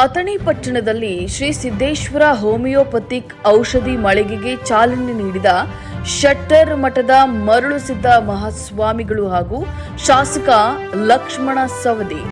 ಅಥಣಿ ಪಟ್ಟಣದಲ್ಲಿ ಶ್ರೀ ಸಿದ್ದೇಶ್ವರ ಹೋಮಿಯೋಪತಿಕ್ ಔಷಧಿ ಮಳಿಗೆಗೆ ಚಾಲನೆ ನೀಡಿದ ಶೆಟ್ಟರ್ ಮಠದ ಮರಳು ಸಿದ್ದ ಮಹಾಸ್ವಾಮಿಗಳು ಹಾಗೂ ಶಾಸಕ ಲಕ್ಷ್ಮಣ ಸವದಿ.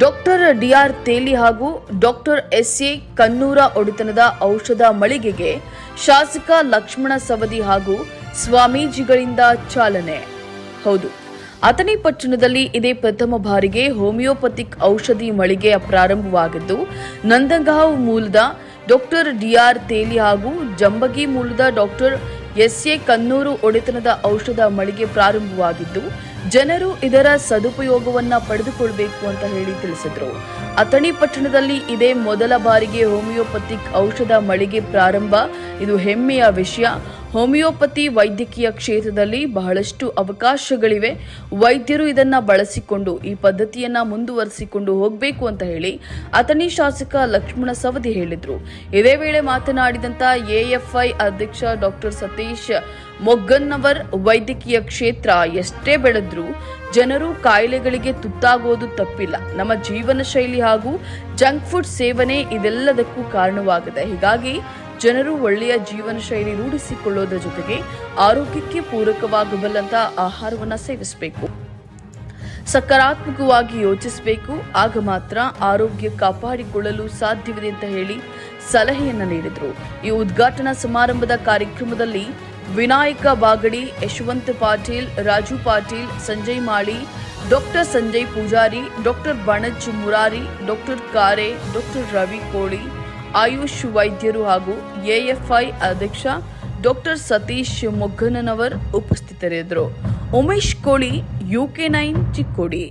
ಡಾಕ್ಟರ್ ಡಿಆರ್ ತೇಲಿ ಹಾಗೂ ಡಾಕ್ಟರ್ ಎಸ್ ಎ ಕನ್ನೂರ ಒಡೆತನದ ಔಷಧ ಮಳಿಗೆಗೆ ಶಾಸಕ ಲಕ್ಷ್ಮಣ ಸವದಿ ಹಾಗೂ ಸ್ವಾಮೀಜಿಗಳಿಂದ ಚಾಲನೆ. ಹೌದು, ಅಥಣಿ ಪಟ್ಟಣದಲ್ಲಿ ಇದೇ ಪ್ರಥಮ ಬಾರಿಗೆ ಹೋಮಿಯೋಪತಿಕ್ ಔಷಧಿ ಮಳಿಗೆ ಪ್ರಾರಂಭವಾಗಿದ್ದು, ನಂದಗಾಂವ್ ಮೂಲದ ಡಾಕ್ಟರ್ ಡಿಆರ್ ತೇಲಿ ಹಾಗೂ ಜಂಬಗಿ ಮೂಲದ ಡಾಕ್ಟರ್ ಎಸ್ ಎ ಕನ್ನೂರು ಒಡೆತನದ ಔಷಧ ಮಳಿಗೆ ಪ್ರಾರಂಭವಾಗಿದ್ದು, ಜನರು ಇದರ ಸದುಪಯೋಗವನ್ನ ಪಡೆದುಕೊಳ್ಳಬೇಕು ಅಂತ ಹೇಳಿ ತಿಳಿಸಿದರು. ಅಥಣಿ ಪಟ್ಟಣದಲ್ಲಿ ಇದೇ ಮೊದಲ ಬಾರಿಗೆ ಹೋಮಿಯೋಪತಿಕ್ ಔಷಧ ಮಳಿಗೆ ಪ್ರಾರಂಭ. ಇದು ಹೆಮ್ಮೆಯ ವಿಷಯ. ಹೋಮಿಯೋಪತಿ ವೈದ್ಯಕೀಯ ಕ್ಷೇತ್ರದಲ್ಲಿ ಬಹಳಷ್ಟು ಅವಕಾಶಗಳಿವೆ. ವೈದ್ಯರು ಇದನ್ನ ಬಳಸಿಕೊಂಡು ಈ ಪದ್ಧತಿಯನ್ನ ಮುಂದುವರಿಸಿಕೊಂಡು ಹೋಗಬೇಕು ಅಂತ ಹೇಳಿ ಅಥಣಿ ಶಾಸಕ ಲಕ್ಷ್ಮಣ ಸವದಿ ಹೇಳಿದ್ರು. ಇದೇ ವೇಳೆ ಮಾತನಾಡಿದಂತ ಎಎಫ್ಐ ಅಧ್ಯಕ್ಷ ಡಾಕ್ಟರ್ ಸತೀಶ್ ಮೊಗ್ಗನ್ನವರ್ ವೈದ್ಯಕೀಯ ಕ್ಷೇತ್ರ ಎಷ್ಟೇ ಬೆಳೆದ್ರೂ ಜನರು ಕಾಯಿಲೆಗಳಿಗೆ ತುತ್ತಾಗೋದು ತಪ್ಪಿಲ್ಲ. ನಮ್ಮ ಜೀವನ ಶೈಲಿ ಹಾಗೂ ಜಂಕ್ ಫುಡ್ ಸೇವನೆ ಇದೆಲ್ಲದಕ್ಕೂ ಕಾರಣವಾಗಿದೆ. ಹೀಗಾಗಿ ಜನರು ಒಳ್ಳೆಯ ಜೀವನ ಶೈಲಿ ರೂಢಿಸಿಕೊಳ್ಳೋದ್ರ ಜೊತೆಗೆ ಆರೋಗ್ಯಕ್ಕೆ ಪೂರಕವಾಗಬಲ್ಲಂತ ಆಹಾರವನ್ನು ಸೇವಿಸಬೇಕು. ಸಕಾರಾತ್ಮಕವಾಗಿ ಯೋಚಿಸಬೇಕು. ಆಗ ಮಾತ್ರ ಆರೋಗ್ಯ ಕಾಪಾಡಿಕೊಳ್ಳಲು ಸಾಧ್ಯವಿದೆ ಅಂತ ಹೇಳಿ ಸಲಹೆಯನ್ನು ನೀಡಿದರು. ಈ ಉದ್ಘಾಟನಾ ಸಮಾರಂಭದ ಕಾರ್ಯಕ್ರಮದಲ್ಲಿ Vinayak Bagadi, Yashwant Patil, Raju Patil, Sanjay Mali, doctor Sanjay Pujari, doctor Banaj Murari, doctor Kare, doctor Ravi Koli Ayush ವೈದ್ಯರು ಹಾಗೂ ಎಎಫ್ಐ ಅಧ್ಯಕ್ಷ ಡಾಕ್ಟರ್ ಸತೀಶ್ ಮೊಗ್ಗನವರ್ ಉಪಸ್ಥಿತರಿದ್ದರು. ಉಮೇಶ್ ಕೋಳಿ ಯು ಕೆ ನೈನ್ ಚಿಕ್ಕೋಡಿ.